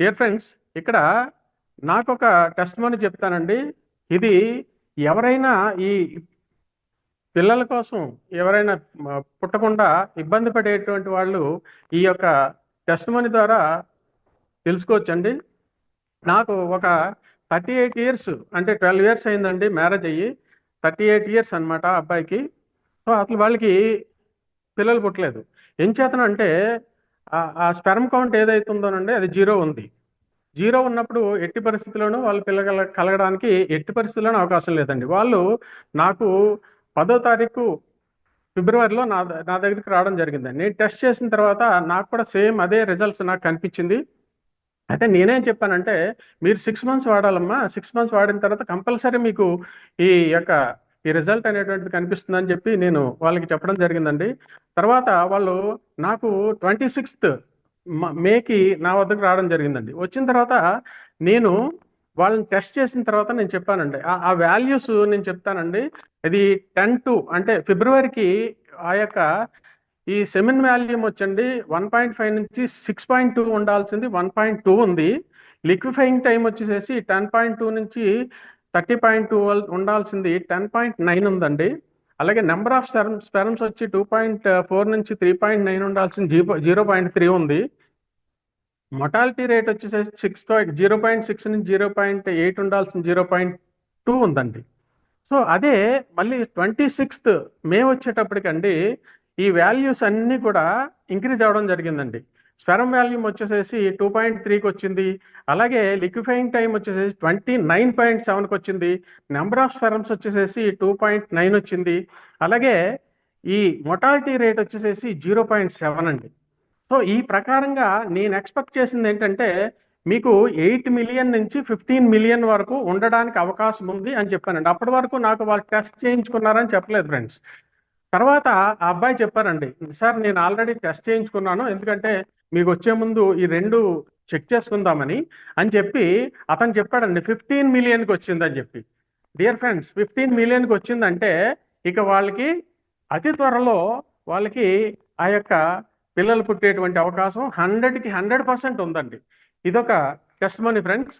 Dear friends ఇక్కడ నాకు test money చెప్తానండి. ఇది ఎవరైనా ఈ పిల్లల కోసం ఎవరైనా పుట్టకుండా ఇబ్బంది పడేటువంటి వాళ్ళు ఈ యొక్క టెస్ట్ మనీ ద్వారా తెలుసుకోవచ్చండి. నాకు ఒక థర్టీ ఎయిట్ ఇయర్స్ అంటే ట్వెల్వ్ ఇయర్స్ అయిందండి మ్యారేజ్ అయ్యి. థర్టీ ఎయిట్ ఇయర్స్ అనమాట అబ్బాయికి. సో అసలు వాళ్ళకి పిల్లలు పుట్టలేదు. ఎంచేతనంటే ఆ- ఆ స్పెర్మ్ కౌంట్ ఏదైతుందోనండి అది జీరో ఉంది. జీరో ఉన్నప్పుడు ఎట్టి పరిస్థితుల్లోనూ వాళ్ళు పిల్లగల కలగడానికి ఎట్టి పరిస్థితుల్లోనూ అవకాశం లేదండి. వాళ్ళు నాకు పదో తారీఖు ఫిబ్రవరిలో నా నా దగ్గరికి రావడం జరిగిందండి. నేను టెస్ట్ చేసిన తర్వాత నాకు కూడా సేమ్ అదే రిజల్ట్స్ నాకు కనిపించింది. అయితే నేనేం చెప్పానంటే మీరు సిక్స్ మంత్స్ వాడాలమ్మా సిక్స్ మంత్స్ వాడిన తర్వాత కంపల్సరీ మీకు ఈ యొక్క ఈ రిజల్ట్ అనేటువంటిది కనిపిస్తుందని చెప్పి నేను వాళ్ళకి చెప్పడం జరిగిందండి. తర్వాత వాళ్ళు నాకు ట్వంటీ సిక్స్త్ మేకి నా వద్దకు రావడం జరిగిందండి. వచ్చిన తర్వాత నేను వాళ్ళని టెస్ట్ చేసిన తర్వాత నేను చెప్పానండి. ఆ- వాల్యూస్ నేను చెప్తానండి. ఇది టెన్ టు అంటే ఫిబ్రవరికి ఆ యొక్క ఈ సెమిన్ వాల్యూమ్ వచ్చండి వన్ పాయింట్ ఫైవ్ నుంచి సిక్స్ పాయింట్ టూ ఉండాల్సింది వన్ పాయింట్ టూ ఉంది. లిక్విఫైయింగ్ టైం వచ్చేసేసి టెన్ పాయింట్ టూ నుంచి థర్టీ పాయింట్ టూ ఉండాల్సింది టెన్ పాయింట్ నైన్ ఉందండి. అలాగే నెంబర్ ఆఫ్ స్పెరమ్స్ స్పెరమ్స్ వచ్చి టూ పాయింట్ ఫోర్ నుంచి త్రీ పాయింట్ నైన్ ఉండాల్సింది జీరో జీరో పాయింట్ త్రీ ఉంది. మొటాలిటీ రేట్ వచ్చేసేసి six point zero point six నుంచి జీరో పాయింట్ ఎయిట్ ఉండాల్సిన జీరో పాయింట్ టూ ఉందండి. సో అదే మళ్ళీ ట్వంటీ సిక్స్త్ మే వచ్చేటప్పటికండి ఈ వాల్యూస్ అన్నీ కూడా ఇంక్రీజ్ అవ్వడం జరిగిందండి. స్పెరం వాల్యూమ్ వచ్చేసేసి టూ పాయింట్ త్రీకి వచ్చింది. అలాగే లిక్విఫైయింగ్ టైం వచ్చేసేసి ట్వంటీ నైన్ పాయింట్ సెవెన్కి వచ్చింది. నెంబర్ ఆఫ్ స్పెరమ్స్ వచ్చేసేసి టూ పాయింట్ నైన్ వచ్చింది. అలాగే ఈ మొటాలిటీ రేట్ వచ్చేసేసి జీరో పాయింట్ సెవెన్ అండి. సో ఈ ప్రకారంగా నేను ఎక్స్పెక్ట్ చేసింది ఏంటంటే మీకు ఎయిట్ మిలియన్ నుంచి ఫిఫ్టీన్ మిలియన్ వరకు ఉండడానికి అవకాశం ఉంది అని చెప్పానండి. అప్పటి వరకు నాకు వాళ్ళు టెస్ట్ చేయించుకున్నారని చెప్పలేదు ఫ్రెండ్స్. తర్వాత ఆ అబ్బాయి చెప్పారండి సార్ నేను ఆల్రెడీ టెస్ట్ చేయించుకున్నాను. ఎందుకంటే మీకు వచ్చే ముందు ఈ రెండు చెక్ చేసుకుందామని అని చెప్పి అతను చెప్పాడండి ఫిఫ్టీన్ మిలియన్కి వచ్చిందని చెప్పి. డియర్ ఫ్రెండ్స్ ఫిఫ్టీన్ మిలియన్కి వచ్చిందంటే ఇక వాళ్ళకి అతి త్వరలో వాళ్ళకి ఆ యొక్క పిల్లలు పుట్టేటువంటి అవకాశం హండ్రెడ్కి హండ్రెడ్ పర్సెంట్ ఉందండి. ఇదొక టెస్ట్ మనీ ఫ్రెండ్స్